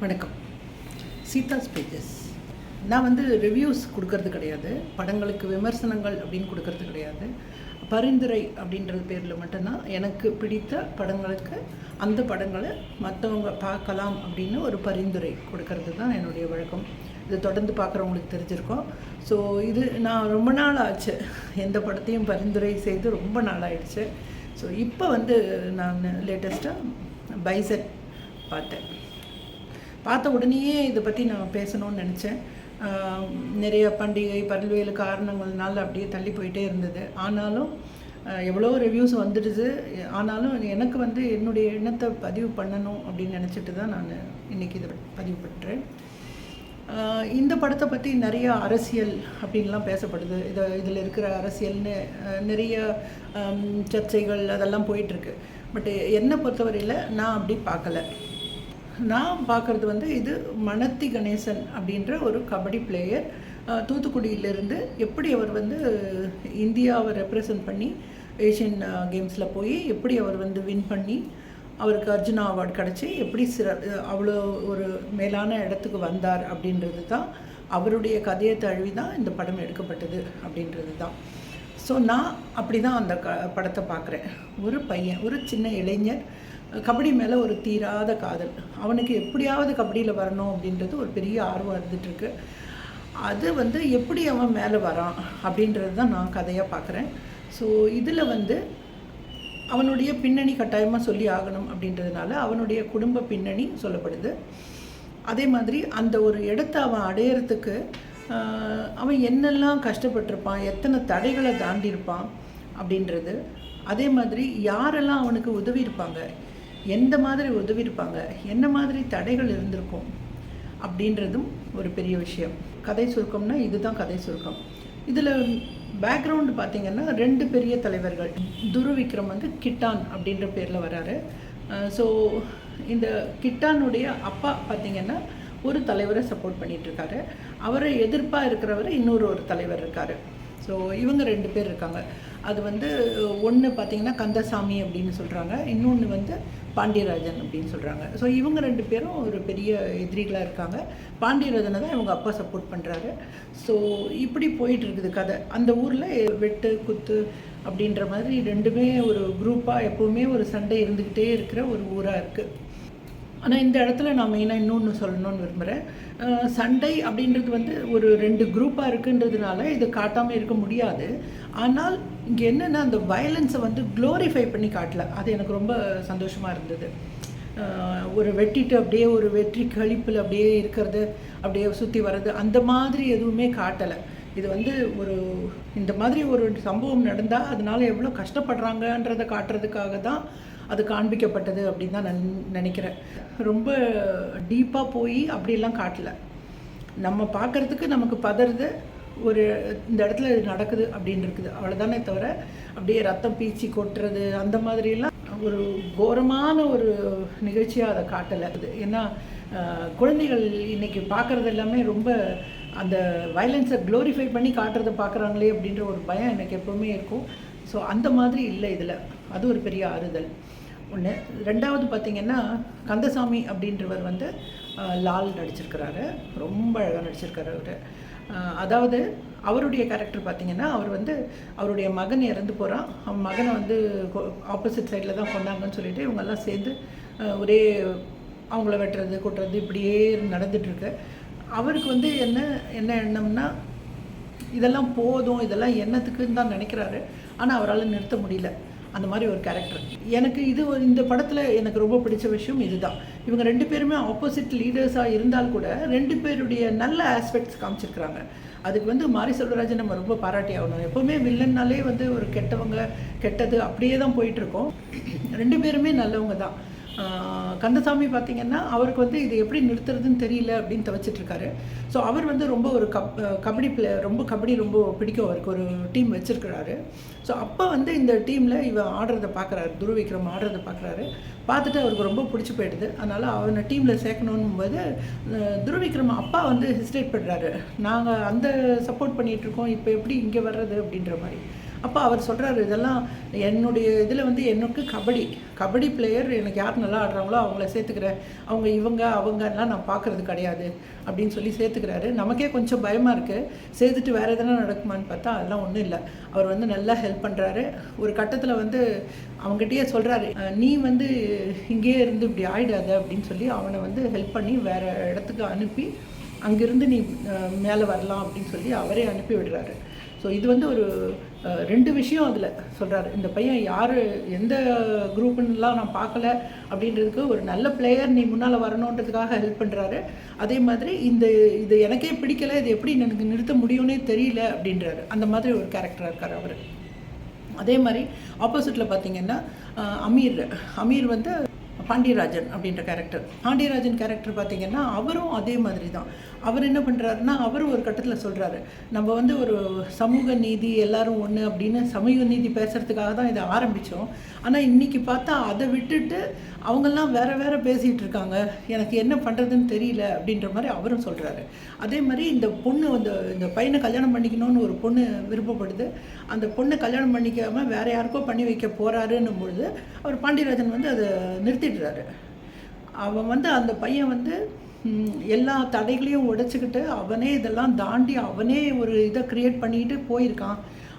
வணக்கம். சீதாஸ் பேஜஸ் நான் வந்து ரிவ்யூஸ் கொடுக்கறது கிடையாது. படங்களுக்கு விமர்சனங்கள் அப்படின்னு கொடுக்கறது கிடையாது. பரிந்துரை அப்படின்றது பேரில் மட்டும்தான் எனக்கு பிடித்த படங்களுக்கு அந்த படங்களை மற்றவங்க பார்க்கலாம் அப்படின்னு ஒரு பரிந்துரை கொடுக்கறது தான் என்னுடைய வழக்கம். இது தொடர்ந்து பார்க்குறவங்களுக்கு தெரிஞ்சிருக்கோம். ஸோ இது நான் ரொம்ப நாள் ஆச்சு எந்த படத்தையும் பரிந்துரை செய்து ரொம்ப நாள் ஆயிடுச்சு. ஸோ இப்போ வந்து நான் லேட்டஸ்ட்டாக பைசன் பார்த்தேன். பார்த்த உடனேயே இதை பற்றி நான் பேசணும்னு நினச்சேன். நிறைய பண்டிகை பல்வேறு காரணங்கள்னால அப்படியே தள்ளி போயிட்டே இருந்தது. ஆனாலும் எவ்வளோ ரிவ்யூஸ் வந்துடுது. ஆனாலும் எனக்கு வந்து என்னுடைய எண்ணத்தை பதிவு பண்ணணும் அப்படின்னு நினச்சிட்டு தான் நான் இன்றைக்கி இதை பதிவு பண்ணுறேன் இந்த படத்தை பற்றி நிறைய அரசியல் அப்படின்லாம் பேசப்படுது. இதை இதில் இருக்கிற அரசியல்னு நிறைய சர்ச்சைகள் அதெல்லாம் போயிட்டுருக்கு பட் என்னை பொறுத்தவரையில் நான் அப்படி பார்க்கல. நான் பார்க்குறது வந்து இது மணத்தி கணேசன் அப்படின்ற ஒரு கபடி பிளேயர் தூத்துக்குடியிலேருந்து எப்படி அவர் வந்து இந்தியாவை ரெப்ரசன்ட் பண்ணி ஏஷியன் கேம்ஸில் போய் எப்படி அவர் வந்து வின் பண்ணி அவருக்கு அர்ஜுனா அவார்டு கிடச்சி எப்படி சிற அவ்வளோ ஒரு மேலான இடத்துக்கு வந்தார் அப்படின்றது தான் அவருடைய கதையை தழுவி தான் இந்த படம் எடுக்கப்பட்டது அப்படின்றது தான். ஸோ நான் அப்படி தான் அந்த க படத்தை பார்க்குறேன். ஒரு பையன் ஒரு சின்ன இளைஞர் கபடி மேலே ஒரு தீராத காதல். அவனுக்கு எப்படியாவது கபடியில் வரணும் அப்படின்றது ஒரு பெரிய ஆர்வம் இருந்துகிட்ருக்கு அது வந்து எப்படி அவன் மேலே வரான் அப்படின்றது தான் நான் கதையாக பார்க்குறேன் ஸோ இதில் வந்து அவனுடைய பின்னணி கட்டாயமாக சொல்லி ஆகணும் அப்படின்றதுனால அவனுடைய குடும்ப பின்னணி சொல்லப்படுது. அதே மாதிரி அந்த ஒரு இடத்த அவன் அடையிறதுக்கு அவன் என்னெல்லாம் கஷ்டப்பட்டிருப்பான் எத்தனை தடைகளை தாண்டியிருப்பான் அப்படின்றது. அதே மாதிரி யாரெல்லாம் அவனுக்கு உதவி இருப்பாங்க எந்த மாதிரி உதவி இருப்பாங்க என்ன மாதிரி தடைகள் இருந்திருக்கும்? அப்படின்றதும் ஒரு பெரிய விஷயம். கதை சுருக்கம்னா இதுதான் கதை சுருக்கம். இதில் பேக்ரவுண்டு பார்த்தீங்கன்னா ரெண்டு பெரிய தலைவர்கள். துரு விக்ரம் வந்து கிட்டான் அப்படின்ற பேரில் வராரு. ஸோ இந்த கிட்டானுடைய அப்பா பார்த்தீங்கன்னா ஒரு தலைவரை சப்போர்ட் பண்ணிகிட்ருக்காரு அவரை எதிர்ப்பாக இருக்கிறவர் இன்னொரு ஒரு தலைவர் இருக்கார். ஸோ இவங்க ரெண்டு பேர் இருக்காங்க. அது வந்து ஒன்று பார்த்தீங்கன்னா கந்தசாமி அப்படின்னு சொல்கிறாங்க இன்னொன்று வந்து பாண்டியராஜன் அப்படின்னு சொல்கிறாங்க ஸோ இவங்க ரெண்டு பேரும் ஒரு பெரிய எதிரிகளாக இருக்காங்க. பாண்டியராஜனை தான் இவங்க அப்பா சப்போர்ட் பண்ணுறாரு ஸோ இப்படி போயிட்டு இருக்குது கதை. அந்த ஊரில் வெட்டு குத்து அப்படின்ற மாதிரி ரெண்டுமே ஒரு குரூப்பாக எப்போவுமே ஒரு சண்டை இருந்துக்கிட்டே இருக்கிற ஒரு ஊராக இருக்குது ஆனால் இந்த இடத்துல நான் மெயினாக இன்னொன்று சொல்லணும்னு விரும்புகிறேன் சண்டை அப்படின்றது வந்து ஒரு ரெண்டு குரூப்பாக இருக்குன்றதுனால இது காட்டாமல் இருக்க முடியாது. ஆனால் இங்கே என்னென்னா அந்த வயலன்ஸை வந்து க்ளோரிஃபை பண்ணி காட்டல. அது எனக்கு ரொம்ப சந்தோஷமாக இருந்தது. ஒரு வெட்டிட்டு அப்படியே ஒரு வெற்றி கழிப்பில் அப்படியே இருக்கிறது அப்படியே சுற்றி வர்றது அந்த மாதிரி எதுவுமே காட்டலை. இது வந்து ஒரு இந்த மாதிரி ஒரு சம்பவம் நடந்தால் அதனால் எவ்வளோ கஷ்டப்படுறாங்கன்றதை காட்டுறதுக்காக தான் அது காண்பிக்கப்பட்டது அப்படின்னு தான் நான் நினைக்கிறேன். ரொம்ப டீப்பாக போய் அப்படியெல்லாம் காட்டல. நம்ம பார்க்கறதுக்கு நமக்கு பதறது ஒரு இந்த இடத்துல இது நடக்குது அப்படின்னு இருக்குது. அவ்வளோதானே தவிர அப்படியே ரத்தம் பீச்சி கொட்டுறது அந்த மாதிரிலாம் ஒரு கோரமான ஒரு நிகழ்ச்சியாக அதை காட்டலை. அது ஏன்னா குழந்தைகள் இன்னைக்கு பார்க்குறது எல்லாமே ரொம்ப அந்த வயலன்ஸை க்ளோரிஃபை பண்ணி காட்டுறதை பார்க்குறாங்களே அப்படின்ற ஒரு பயம் எனக்கு எப்போவுமே இருக்கும். ஸோ அந்த மாதிரி இல்லை இதில். அது ஒரு பெரிய ஆறுதல். ஒன்று ரெண்டாவது பார்த்தீங்கன்னா கந்தசாமி அப்படின்றவர் வந்து லால் நடிச்சிருக்கிறாரு. ரொம்ப அழகாக நடிச்சிருக்காரு அவர். அதாவது அவருடைய கேரக்டர் பார்த்தீங்கன்னா அவர் வந்து அவருடைய மகன் இறந்து போகிறான் அவன் மகனை வந்து ஆப்போசிட் சைடில் தான் கொண்டாங்கன்னு சொல்லிட்டு இவங்கெல்லாம் சேர்ந்து ஒரே அவங்கள வெட்டுறது கொட்டுறது இப்படியே நடந்துகிட்ருக்கு அவருக்கு வந்து என்ன என்ன எண்ணம்னா இதெல்லாம் போதும் இதெல்லாம் என்னத்துக்குன்னு தான் நினைக்கிறாரு. ஆனால் அவரால் நிறுத்த முடியல. அந்த மாதிரி ஒரு கேரக்டர் எனக்கு இது ஒரு- இந்த படத்தில் எனக்கு ரொம்ப பிடிச்ச விஷயம் இதுதான். இவங்க ரெண்டு பேருமே ஆப்போசிட் லீடர்ஸாக இருந்தால் கூட ரெண்டு பேருடைய நல்ல ஆஸ்பெக்ட்ஸ் காமிச்சிருக்கிறாங்க. அதுக்கு வந்து மாரி செல்வராஜன் நம்ம ரொம்ப பாராட்டி ஆகணும். எப்போவுமே வில்லன்னாலே வந்து ஒரு கெட்டவங்க கெட்டது அப்படியே தான் போயிட்டுருக்கோம் ரெண்டு பேருமே நல்லவங்க தான். கந்தசாமி பார்த்தீங்கன்னா அவருக்கு வந்து இது எப்படி நிறுத்துறதுன்னு தெரியல அப்படின்னு தவச்சிட்டுருக்காரு ஸோ அவர் வந்து ரொம்ப ஒரு கப் கபடி பிளே ரொம்ப கபடி ரொம்ப பிடிக்கும் அவருக்கு. ஒரு டீம் வச்சுருக்கிறாரு. ஸோ அப்போ வந்து இந்த டீமில் இவன் ஆடுறதை பார்க்குறாரு துருவிக்ரம் ஆடுறதை பார்க்குறாரு பார்த்துட்டு அவருக்கு ரொம்ப பிடிச்சி போயிடுது. அதனால் அவனை டீமில் சேர்க்கணும் போது துருவிக்ரம் அப்பா வந்து ஹெசிடேட் பண்ணுறாரு நாங்கள் அந்த சப்போர்ட் பண்ணிகிட்ருக்கோம் இப்போ எப்படி இங்கே வர்றது அப்படின்ற மாதிரி. அப்போ அவர் சொல்கிறாரு இதெல்லாம் என்னுடைய இதில் வந்து எனக்கு கபடி. கபடி பிளேயர் எனக்கு யார் நல்லா ஆடுறாங்களோ அவங்கள சேர்த்துக்கிறேன் அவங்க இவங்க அவங்கலாம் நான் பார்க்குறது கிடையாது அப்படின்னு சொல்லி சேர்த்துக்கிறாரு. நமக்கே கொஞ்சம் பயமாக இருக்குது சேர்த்துட்டு வேறு எதனா நடக்குமான்னு பார்த்தா அதெல்லாம் ஒன்றும் இல்லை. அவர் வந்து நல்லா ஹெல்ப் பண்ணுறாரு ஒரு கட்டத்தில் வந்து அவங்ககிட்டயே சொல்கிறாரு நீ வந்து இங்கேயே இருந்து இப்படி ஆயிடாத அப்படின்னு சொல்லி அவனை வந்து ஹெல்ப் பண்ணி வேறு இடத்துக்கு அனுப்பி அங்கேருந்து நீ மேலே வரலாம் அப்படின்னு சொல்லி அவரே அனுப்பி விடுறாரு. ஸோ இது வந்து ஒரு ரெண்டு விஷயம் அதில் சொல்கிறாரு இந்த பையன் யார் எந்த குரூப்புன்னெலாம் நான் பார்க்கல அப்படின்றதுக்கு ஒரு நல்ல பிளேயர் நீ முன்னால் வரணுன்றதுக்காக ஹெல்ப் பண்ணுறாரு அதே மாதிரி இந்த இது எனக்கே பிடிக்கல இது எப்படி எனக்கு நிறுத்த முடியும்னே தெரியல அப்படின்றாரு. அந்த மாதிரி ஒரு கேரக்டராக இருக்கார் அவர். அதே மாதிரி ஆப்போசிட்டில் பார்த்தீங்கன்னா அமீர் அமீர் வந்து பாண்டியராஜன் அப்படின்ற கேரக்டர் பாண்டியராஜன் கேரக்டர் பார்த்தீங்கன்னா அவரும் அதே மாதிரி தான் அவர் என்ன பண்ணுறாருன்னா அவரும் ஒரு கட்டத்தில் சொல்கிறாரு நம்ம வந்து ஒரு சமூக நீதி எல்லாரும் ஒன்று அப்படின்னு சமூக நீதி பேசுகிறதுக்காக தான் இதை ஆரம்பித்தோம் ஆனால் இன்றைக்கி பார்த்தா அதை விட்டுட்டு அவங்கெல்லாம் வேற வேற பேசிகிட்டு இருக்காங்க. எனக்கு என்ன பண்ணுறதுன்னு தெரியல அப்படின்ற மாதிரி அவரும் சொல்கிறாரு அதே மாதிரி இந்த பொண்ணு வந்து இந்த பையனை கல்யாணம் பண்ணிக்கணும்னு ஒரு பொண்ணு விருப்பப்படுது. அந்த பொண்ணை கல்யாணம் பண்ணிக்காமல் வேற யாருக்கோ பண்ணி வைக்க போகிறாருன்னும் பொழுது அவர் பாண்டியராஜன் வந்து அதை நிறுத்திடுறாரு அவன் வந்து அந்த பையன் வந்து எல்லா தடைகளையும் உடைச்சிக்கிட்டு அவனே இதெல்லாம் தாண்டி அவனே ஒரு இதை க்ரியேட் பண்ணிட்டு போயிருக்கான்.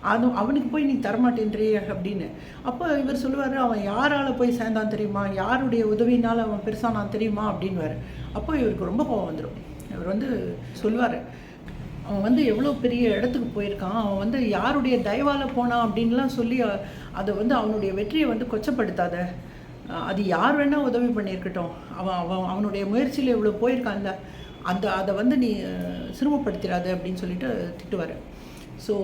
அது அவனுக்கு போய் நீ தரமாட்டேன்றே அப்படின்னு. அப்போ இவர் சொல்லுவார் அவன் யாரால் போய் சேர்ந்தான் தெரியுமா? யாருடைய உதவினால் அவன் பெருசானான் தெரியுமா? அப்படின்வார் அப்போ இவருக்கு ரொம்ப கோவம் வந்துடும் இவர் வந்து சொல்லுவார் அவன் வந்து எவ்வளோ பெரிய இடத்துக்கு போயிருக்கான்? அவன் வந்து யாருடைய தயவால் போனான் அப்படின்லாம் சொல்லி அதை வந்து அவனுடைய வெற்றியை வந்து கொச்சப்படுத்தாத. அது யார் வேணால் உதவி பண்ணியிருக்கட்டும். அவன் அவன் அவனுடைய முயற்சியில் இவ்வளோ போயிருக்கான்ல. அந்த அதை வந்து நீ சிரமப்படுத்திடாது அப்படின்னு சொல்லிட்டு திட்டுவார். ஸோ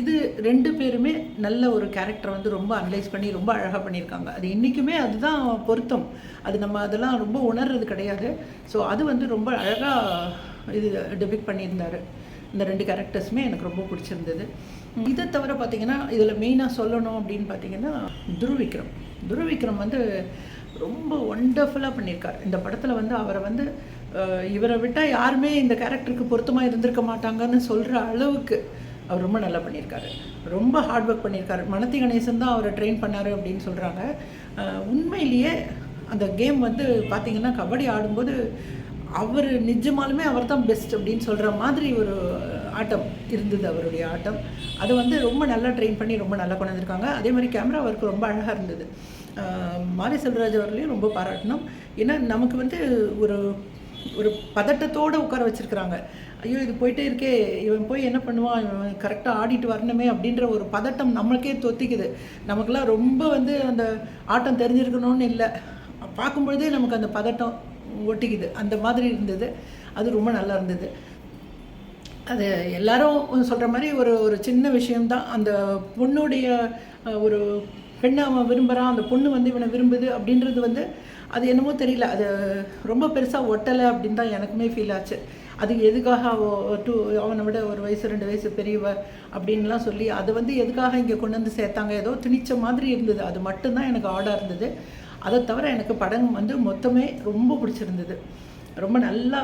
இது ரெண்டு பேருமே நல்ல ஒரு கேரக்டர் வந்து ரொம்ப அனலைஸ் பண்ணி ரொம்ப அழகாக பண்ணியிருக்காங்க. அது இன்றைக்குமே அதுதான் பொருத்தம். அது நம்ம அதெல்லாம் ரொம்ப உணர்றது கிடையாது. ஸோ அது வந்து ரொம்ப அழகாக இது டெபிக் பண்ணியிருந்தாரு. இந்த ரெண்டு கேரக்டர்ஸுமே எனக்கு ரொம்ப பிடிச்சிருந்தது. இதை தவிர பார்த்தீங்கன்னா இதில் மெயினாக சொல்லணும் அப்படின்னு பார்த்தீங்கன்னா துருவிக்ரம். துருவிக்ரம் வந்து ரொம்ப ஒண்டர்ஃபுல்லாக பண்ணியிருக்கார். இந்த படத்தில் வந்து அவரை வந்து இவரை விட்டால் யாருமே இந்த கேரக்டருக்கு பொருத்தமாக இருந்திருக்க மாட்டாங்கன்னு சொல்கிற அளவுக்கு அவர் ரொம்ப நல்லா பண்ணியிருக்காரு. ரொம்ப ஹார்ட் ஒர்க் பண்ணியிருக்காரு. மனத்தி கணேசன் தான் அவரை ட்ரெயின் பண்ணார் அப்படின்னு சொல்கிறாங்க உண்மையிலேயே அந்த கேம் வந்து பார்த்திங்கன்னா கபடி ஆடும்போது அவர் நிஜமாலுமே அவர் தான் பெஸ்ட் அப்படின்னு சொல்கிற மாதிரி ஒரு ஆட்டம். இருந்தது அவருடைய ஆட்டம். அது வந்து ரொம்ப நல்லா ட்ரெயின் பண்ணி ரொம்ப நல்லா கொண்டு வந்திருக்காங்க அதே மாதிரி கேமரா ஒர்க் ரொம்ப அழகாக இருந்தது. மாரி செல்வராஜ் அவர்களையும் ரொம்ப பாராட்டணும். ஏன்னா நமக்கு வந்து ஒரு ஒரு பதட்டத்தோடு உட்கார வச்சுருக்குறாங்க. ஐயோ இது போயிட்டே இருக்கே. இவன் போய் என்ன பண்ணுவான்? இவன் கரெக்டாக ஆடிட்டு வரணுமே அப்படின்ற ஒரு பதட்டம் நம்மளுக்கே தொத்திக்குது. நமக்கெல்லாம் ரொம்ப வந்து அந்த ஆட்டம் தெரிஞ்சிருக்கணும்னு இல்லை. பார்க்கும்பொழுதே நமக்கு அந்த பதட்டம் ஒட்டிக்குது. அந்த மாதிரி இருந்தது. அது ரொம்ப நல்லா இருந்தது. அது எல்லாரும் சொல்கிற மாதிரி ஒரு ஒரு சின்ன விஷயம்தான். அந்த பொண்ணுடைய ஒரு பெண்ணை அவன் விரும்புகிறான் அந்த பொண்ணு வந்து இவனை விரும்புது அப்படின்றது வந்து அது என்னமோ தெரியல. அது ரொம்ப பெருசாக ஒட்டலை அப்படின்னு தான் எனக்குமே ஃபீல் ஆச்சு. அது எதுக்காக அவ டூ அவனை விட ஒரு வயசு ரெண்டு வயசு பெரியவ அப்படின்லாம் சொல்லி அது வந்து எதுக்காக இங்கே கொண்டு வந்து சேர்த்தாங்க? ஏதோ திணிச்ச மாதிரி இருந்தது. அது மட்டும்தான் எனக்கு ஆடாக இருந்தது. அதை தவிர எனக்கு படம் வந்து மொத்தமே ரொம்ப பிடிச்சிருந்தது. ரொம்ப நல்லா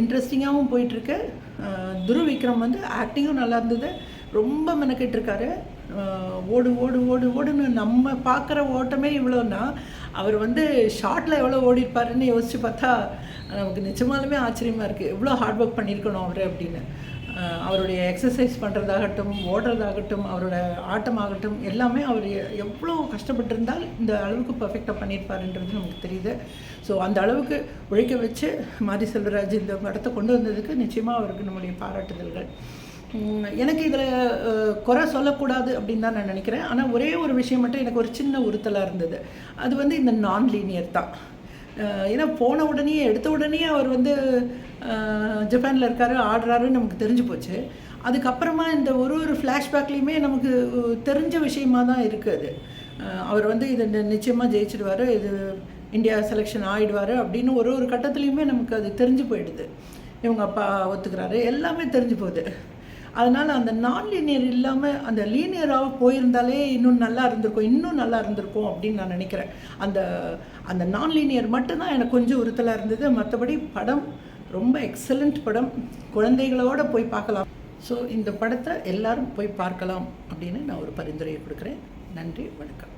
இன்ட்ரெஸ்டிங்காகவும் போயிட்டுருக்கு. துரு விக்ரம் வந்து ஆக்டிங்கும் நல்லா இருந்தது. ரொம்ப மெனக்கிட்டுருக்காரு. ஓடு ஓடு ஓடு ஓடுன்னு நம்ம பார்க்குற ஓட்டமே இவ்வளோன்னா அவர் வந்து ஷார்ட்டில் எவ்வளோ ஓடிருப்பாருன்னு யோசித்து பார்த்தா நமக்கு நிஜமாலுமே ஆச்சரியமாக இருக்குது எவ்வளோ ஹார்ட் ஒர்க் பண்ணியிருக்கணும் அவர் அப்படின்னு. அவருடைய எக்ஸசைஸ் பண்ணுறதாகட்டும் ஓடுறதாகட்டும் அவரோட ஆட்டமாகட்டும் எல்லாமே அவர் எவ்வளோ கஷ்டப்பட்டிருந்தால் இந்த அளவுக்கு பர்ஃபெக்டாக பண்ணியிருப்பாருன்றது நமக்கு தெரியுது. ஸோ அந்த அளவுக்கு உழைக்க வச்சு மாரி செல்வராஜ் இந்த படத்தை கொண்டு வந்ததுக்கு நிச்சயமாக அவருக்கு நம்முடைய பாராட்டுதல்கள். எனக்கு இதில் குறை சொல்லக்கூடாது அப்படின்னு தான் நான் நினைக்கிறேன். ஆனால் ஒரே ஒரு விஷயம் மட்டும் எனக்கு ஒரு சின்ன உறுத்தலாக இருந்தது. அது வந்து இந்த நான் லீனியர் தான். ஏன்னா போன உடனே எடுத்த உடனே அவர் வந்து ஜப்பானில் இருக்காரு ஆடுறாருன்னு நமக்கு தெரிஞ்சு போச்சு. அதுக்கப்புறமா இந்த ஒரு ஒரு ஃப்ளாஷ்பேக்லேயுமே நமக்கு தெரிஞ்ச விஷயமா தான் இருக்குது அது அவர் வந்து இது நிச்சயமாக ஜெயிச்சிடுவார் இது இந்தியா செலெக்ஷன் ஆகிடுவார் அப்படின்னு ஒரு ஒரு கட்டத்துலேயுமே நமக்கு அது தெரிஞ்சு போயிடுது. இவங்க அப்பா ஒத்துக்கிறாரு எல்லாமே தெரிஞ்சு போகுது. அதனால் அந்த நான் லீனியர் இல்லாமல் அந்த லீனியராக போயிருந்தாலே இன்னும் நல்லா இருந்திருக்கும் இன்னும் நல்லா இருந்திருக்கும் அப்படின்னு நான் நினைக்கிறேன். அந்த அந்த நான் லீனியர் மட்டும்தான் எனக்கு கொஞ்சம் உறுத்தலாக இருந்தது. மற்றபடி படம் ரொம்ப எக்ஸலண்ட் படம். குழந்தைகளோட போய் பார்க்கலாம். ஸோ இந்த படத்தை எல்லாரும் போய் பார்க்கலாம் அப்படின்னு நான் ஒரு பரிந்துரையை கொடுக்குறேன். நன்றி வணக்கம்.